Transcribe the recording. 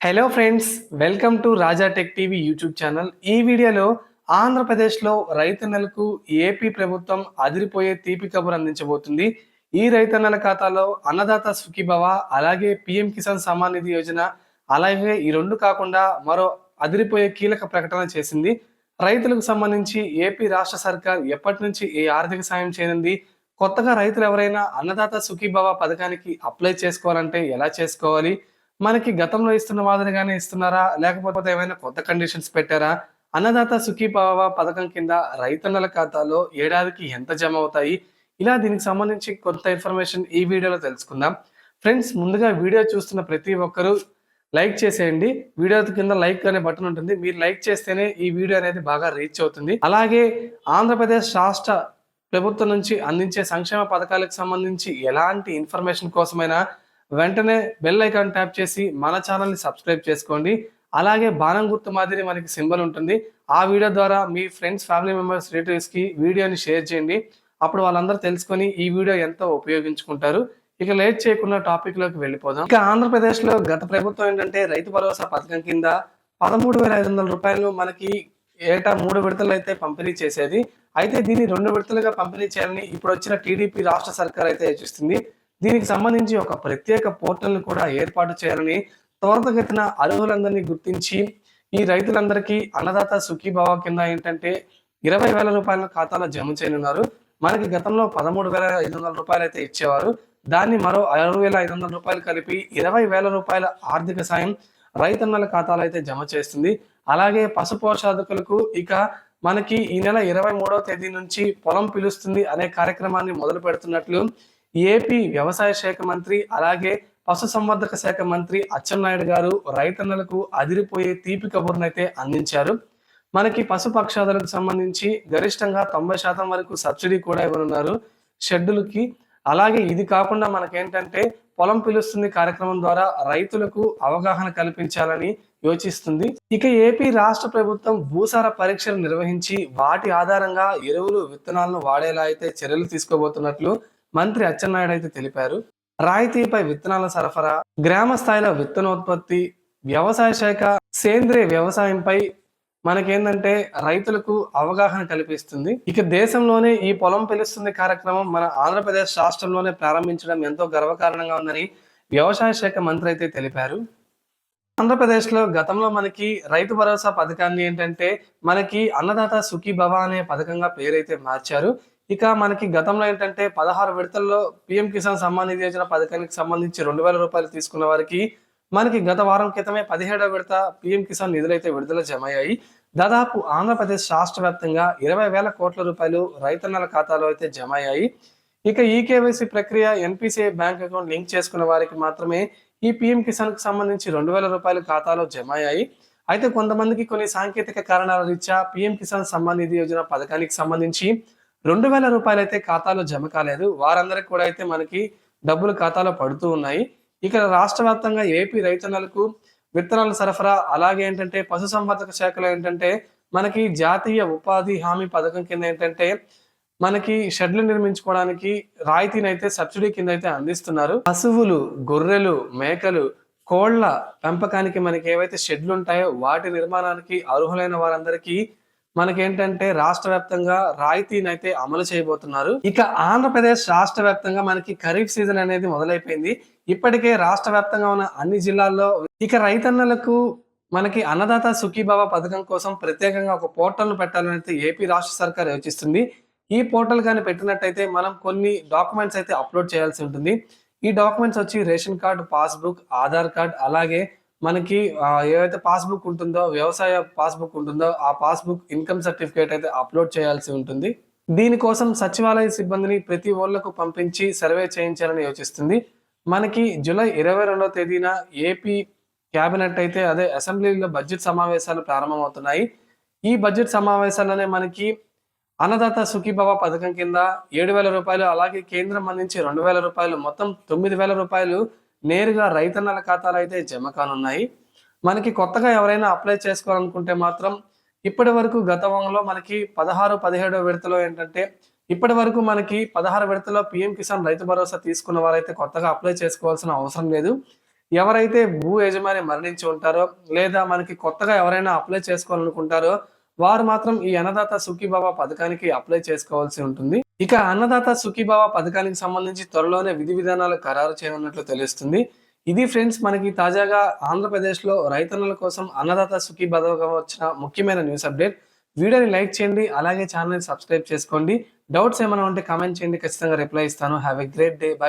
Hello friends welcome to Raja tech TV YouTube channel ఈ వీడియోలో ఆంధ్రప్రదేశ్లో రైతన్నలకు ఏపీ ప్రభుత్వం అదిరిపోయే తీపి కబురు అందించబోతుంది. ఈ రైతన్నల ఖాతాలో అన్నదాత సుఖీభవ అలాగే పిఎం కిసాన్ సమ్మాన్ నిధి యోజన అలాగే ఈ రెండు కాకుండా మరో అదిరిపోయే కీలక ప్రకటన చేసింది. రైతులకు సంబంధించి ఏపీ రాష్ట్ర సర్కార్ ఎప్పటి నుంచి ఏ ఆర్థిక సాయం చేయనుంది? కొత్తగా రైతులు ఎవరైనా అన్నదాత సుఖీభవ పథకానికి అప్లై చేసుకోవాలంటే ఎలా చేసుకోవాలి? మనకి గతంలో ఇస్తున్న మాదిరిగానే ఇస్తున్నారా? లేకపోతే ఏమైనా కొత్త కండిషన్స్ పెట్టారా? అన్నదాత సుఖీభవ పథకం కింద రైతన్నల ఖాతాలో ఏడాదికి ఎంత జమ అవుతాయి? ఇలా దీనికి సంబంధించి కొంత ఇన్ఫర్మేషన్ ఈ వీడియోలో తెలుసుకుందాం. ఫ్రెండ్స్ ముందుగా వీడియో చూస్తున్న ప్రతి ఒక్కరూ లైక్ చేసేయండి. వీడియో కింద లైక్ అనే బటన్ ఉంటుంది. మీరు లైక్ చేస్తేనే ఈ వీడియో అనేది బాగా రీచ్ అవుతుంది. అలాగే ఆంధ్రప్రదేశ్ రాష్ట్ర ప్రభుత్వం నుంచి అందించే సంక్షేమ పథకాలకు సంబంధించి ఎలాంటి ఇన్ఫర్మేషన్ కోసమైనా వెంటనే బెల్ ఐకాన్ ట్యాప్ చేసి మన ఛానల్ని సబ్స్క్రైబ్ చేసుకోండి. అలాగే బాణం గుర్తు మాదిరి మనకి సింబల్ ఉంటుంది. ఆ వీడియో ద్వారా మీ ఫ్రెండ్స్ ఫ్యామిలీ మెంబర్స్ రిలేటివ్స్కి వీడియోని షేర్ చేయండి. అప్పుడు వాళ్ళందరూ తెలుసుకొని ఈ వీడియో ఎంతో ఉపయోగించుకుంటారు. ఇక లేట్ చేయకుండా టాపిక్లోకి వెళ్ళిపోదాం. ఇక ఆంధ్రప్రదేశ్లో గత ప్రభుత్వం ఏంటంటే రైతు భరోసా పథకం కింద పదమూడు వేల ఐదు వందల రూపాయలు మనకి ఏటా మూడు విడతలు అయితే పంపిణీ చేసేది. అయితే దీన్ని రెండు విడతలుగా పంపిణీ చేయాలని ఇప్పుడు వచ్చిన టీడీపీ రాష్ట్ర సర్కార్ అయితే యోచిస్తుంది దీనికి సంబంధించి ఒక ప్రత్యేక పోర్టల్ కూడా ఏర్పాటు చేయాలని త్వరితగతిన అర్హులందరినీ గుర్తించి ఈ రైతులందరికీ అన్నదాత సుఖీభావ కింద ఏంటంటే ఇరవై వేల రూపాయల ఖాతాలో జమ చేయనున్నారు. మనకి గతంలో పదమూడు వేల ఐదు వందల రూపాయలు అయితే ఇచ్చేవారు. దాన్ని మరో ఆరు వేల ఐదు వందల రూపాయలు కలిపి ఇరవై వేల రూపాయల ఆర్థిక సాయం రైతన్నల ఖాతాలో అయితే జమ చేస్తుంది. అలాగే పశుపోషాధకులకు ఇక మనకి ఈ నెల ఇరవై మూడవ తేదీ నుంచి పొలం పిలుస్తుంది అనే కార్యక్రమాన్ని మొదలు పెడుతున్నట్లు ఏపీ వ్యవసాయ శాఖ మంత్రి అలాగే పశు సంవర్ధక శాఖ మంత్రి అచ్చెన్నాయుడు గారు రైతన్నలకు అదిరిపోయే తీపి కబుర్నైతే అందించారు. మనకి పశు పక్షాదులకు సంబంధించి గరిష్టంగా తొంభై శాతం వరకు సబ్సిడీ కూడా ఇవ్వనున్నారు షెడ్యూల్కి అలాగే ఇది కాకుండా మనకేంటంటే పొలం పిలుస్తుంది కార్యక్రమం ద్వారా రైతులకు అవగాహన కల్పించాలని యోచిస్తుంది. ఇక ఏపీ రాష్ట్ర ప్రభుత్వం భూసార పరీక్షలు నిర్వహించి వాటి ఆధారంగా ఎరువులు విత్తనాలను వాడేలా అయితే చర్యలు తీసుకోబోతున్నట్లు మంత్రి అచ్చెన్నాయుడు అయితే తెలిపారు. రాయితీపై విత్తనాల సరఫరా గ్రామ స్థాయిలో విత్తనోత్పత్తి వ్యవసాయ శాఖ సేంద్రియ వ్యవసాయంపై మనకేందంటే రైతులకు అవగాహన కల్పిస్తుంది. ఇక దేశంలోనే ఈ పొలం పిలుస్తుంది కార్యక్రమం మన ఆంధ్రప్రదేశ్ రాష్ట్రంలోనే ప్రారంభించడం ఎంతో గర్వకారణంగా ఉందని వ్యవసాయ శాఖ మంత్రి అయితే తెలిపారు. ఆంధ్రప్రదేశ్లో గతంలో మనకి రైతు భరోసా పథకాన్ని ఏంటంటే మనకి అన్నదాత సుఖీ భవ అనే పథకంగా పేరైతే మార్చారు. ఇక మనకి గతంలో ఏంటంటే పదహారు విడతల్లో పిఎం కిసాన్ సమ్మాన్ నిధి యోజన పథకానికి సంబంధించి రెండు వేల రూపాయలు తీసుకున్న వారికి మనకి గత వారం క్రితమే పదిహేడవ విడత పిఎం కిసాన్ నిధులైతే విడుదల జమయ్యాయి. దాదాపు ఆంధ్రప్రదేశ్ రాష్ట్ర వ్యాప్తంగా ఇరవై వేల కోట్ల రూపాయలు రైతన్నల ఖాతాలో అయితే జమ అయ్యాయి ఇక ఈ కేవైసీ ప్రక్రియ ఎన్పిసిఐ బ్యాంక్ అకౌంట్ లింక్ చేసుకున్న వారికి మాత్రమే ఈ పిఎం కిసాన్కు సంబంధించి రెండు వేల రూపాయలు ఖాతాలో జమ అయ్యాయి అయితే కొంతమందికి కొన్ని సాంకేతిక కారణాల రీత్యా పిఎం కిసాన్ సమ్మాన్ నిధి యోజన పథకానికి సంబంధించి రెండు వేల రూపాయలు అయితే ఖాతాలో జమ కాలేదు. వారందరికి కూడా అయితే మనకి డబ్బులు ఖాతాలో పడుతూ ఉన్నాయి. ఇక్కడ రాష్ట్ర వ్యాప్తంగా ఏపీ రైతన్నలకు విత్తనాల సరఫరా అలాగే ఏంటంటే పశు సంవర్ధక శాఖలో ఏంటంటే మనకి జాతీయ ఉపాధి హామీ పథకం కింద ఏంటంటే మనకి షెడ్లు నిర్మించుకోవడానికి రాయితీని అయితే సబ్సిడీ కింద అయితే అందిస్తున్నారు. పశువులు గొర్రెలు మేకలు కోళ్ళ పెంపకానికి మనకి ఏవైతే షెడ్లు ఉంటాయో వాటి నిర్మాణానికి అర్హులైన వారందరికీ మనకేంటంటే రాష్ట్ర వ్యాప్తంగా రాయితీని అయితే అమలు చేయబోతున్నారు. ఇక ఆంధ్రప్రదేశ్ రాష్ట్ర వ్యాప్తంగా మనకి ఖరీఫ్ సీజన్ అనేది మొదలైపోయింది. ఇప్పటికే రాష్ట్ర వ్యాప్తంగా ఉన్న అన్ని జిల్లాల్లో ఇక రైతన్నలకు మనకి అన్నదాత సుఖీభావ పథకం కోసం ప్రత్యేకంగా ఒక పోర్టల్ను పెట్టాలని అయితే ఏపీ రాష్ట్ర సర్కార్ యోచిస్తుంది. ఈ పోర్టల్ కానీ పెట్టినట్టయితే మనం కొన్ని డాక్యుమెంట్స్ అయితే అప్లోడ్ చేయాల్సి ఉంటుంది. ఈ డాక్యుమెంట్స్ వచ్చి ration card passbook Aadhaar card అలాగే మనకి ఏవైతే పాస్బుక్ ఉంటుందో వ్యవసాయ పాస్బుక్ ఉంటుందో ఆ పాస్బుక్ ఇన్కమ్ సర్టిఫికేట్ అయితే అప్లోడ్ చేయాల్సి ఉంటుంది. దీనికోసం సచివాలయ సిబ్బందిని ప్రతి ఊళ్ళకు పంపించి సర్వే చేయించాలని యోచిస్తుంది. మనకి జూలై ఇరవై రెండవ తేదీన ఏపీ క్యాబినెట్ అయితే అదే అసెంబ్లీలో బడ్జెట్ సమావేశాలు ప్రారంభమవుతున్నాయి. ఈ బడ్జెట్ సమావేశాలనే మనకి అన్నదాత సుఖీభవ పథకం కింద ఏడు వేల రూపాయలు అలాగే కేంద్రం అందించి రెండు వేల రూపాయలు మొత్తం తొమ్మిది వేల రూపాయలు నేరుగా రైతన్నల ఖాతాలో అయితే జమ కానున్నాయి మనకి కొత్తగా ఎవరైనా అప్లై చేసుకోవాలనుకుంటే మాత్రం ఇప్పటి వరకు గతంలో మనకి పదహారు పదిహేడో విడతలో ఏంటంటే ఇప్పటి వరకు మనకి పదహారు విడతలో పిఎం కిసాన్ రైతు భరోసా తీసుకున్న వారైతే కొత్తగా అప్లై చేసుకోవాల్సిన అవసరం లేదు. ఎవరైతే భూ యజమాని మరణించి ఉంటారో లేదా మనకి కొత్తగా ఎవరైనా అప్లై చేసుకోవాలనుకుంటారో వారు మాత్రం ఈ అన్నదాత సుఖీబాబా పథకానికి అప్లై చేసుకోవాల్సి ఉంటుంది. ఇక అన్నదాత సుఖీభావ పథకానికి సంబంధించి త్వరలోనే విధి విధానాలు ఖరారు చేయనున్నట్లు తెలుస్తుంది. ఇది ఫ్రెండ్స్ మనకి తాజాగా ఆంధ్రప్రదేశ్లో రైతన్నల కోసం అన్నదాత సుఖీబాబా వచ్చిన ముఖ్యమైన న్యూస్ అప్డేట్. వీడియోని లైక్ చేయండి అలాగే ఛానల్ని సబ్స్క్రైబ్ చేసుకోండి. డౌట్స్ ఏమైనా ఉంటే కామెంట్ చేయండి. ఖచ్చితంగా రిప్లై ఇస్తాను. Have a great day bye